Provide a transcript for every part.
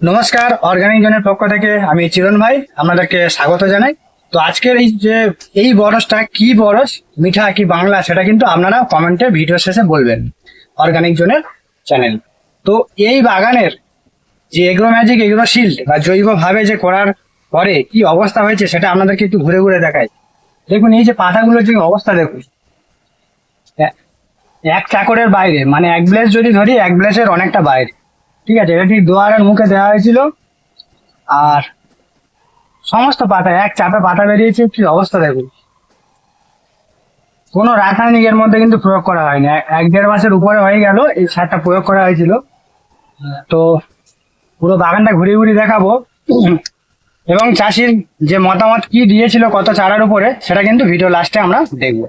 নমস্কার অর্গানিক জনের পক্ষ থেকে আমি চিরণ ভাই, আপনাদেরকে স্বাগত জানাই। তো আজকের এই যে, এই বরসটা কি বরস মিঠা কি বাংলা, সেটা কিন্তু আপনারা কমেন্টে ভিডিও শেষে বলবেন অর্গানিক জনের চ্যানেল তো এই বাগানের যে এগ্রো ম্যাজিক এগ্রো শিল্ড বা জৈবভাবে যে করার পরে কি অবস্থা হয়েছে, সেটা আপনাদেরকে একটু ঘুরে ঘুরে দেখাই। দেখুন, এই যে পাতাগুলোর যে অবস্থা দেখুন। এক চাকরের বাইরে মানে এক ব্লেস যদি ধরি, এক ব্লেসের অনেকটা বাইরে। ঠিক আছে, এটা ঠিক দোয়ারের মুখে দেওয়া হয়েছিল। আর সমস্ত পাতা, এক চাপে পাতা বেরিয়েছে, কি অবস্থা দেখুন। কোনো রাসায়নিক এর মধ্যে কিন্তু প্রয়োগ করা হয়নি। এক- দেড় মাসের উপরে হয়ে গেল, এই সারটা প্রয়োগ করা হয়েছিল। তো পুরো বাগানটা ঘুরে ঘুরে দেখাবো। এবং চাষির যে মতামত কি দিয়েছিল, কত চারার উপরে, সেটা কিন্তু ভিডিও লাস্টে আমরা দেখব।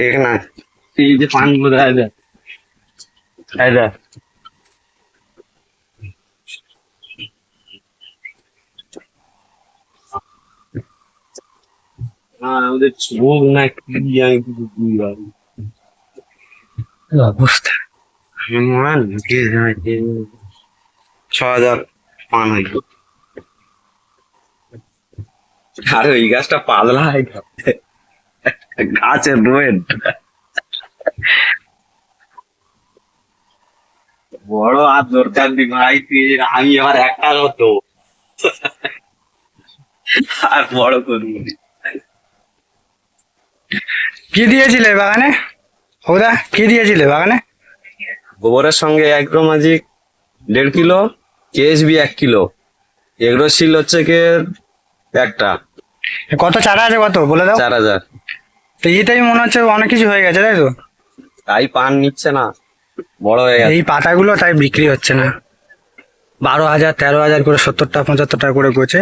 এখানে এই যে পানগুলো দেখা যায় এই দেখ। না, ওদের চোখ না কি আমি কিছু বুঝতে না। অবস্থা মনে হয় হাজার পান হইল। আর ওই গাছটা পাতলা হয় গাছের বড় আর দরকার নেই ভাই তুই আমি আমার একটা হতো। আর বড় করব কি দিয়েছিলে বাগানে? হৌদা কি দিয়েছিলে বাগানে? গোবরের সঙ্গে এগ্রো ম্যাজিক দেড় কিলো কেএসবি এক কিলো। এগরো শিল হচ্ছে কে একটা। কত? চারা আছে কত? বলে দাও। চার হাজার। তো এইটাই মনে হচ্ছে অনেক কিছু হয়ে গেছে তাই তো? তাই পান নিচ্ছে না। বড় হয়ে গেছে। এই পাতাগুলো তাই বিক্রি হচ্ছে না। বারো হাজার তেরো হাজার করে সত্তরটা টাকা পঁচাত্তর টাকা করে করছে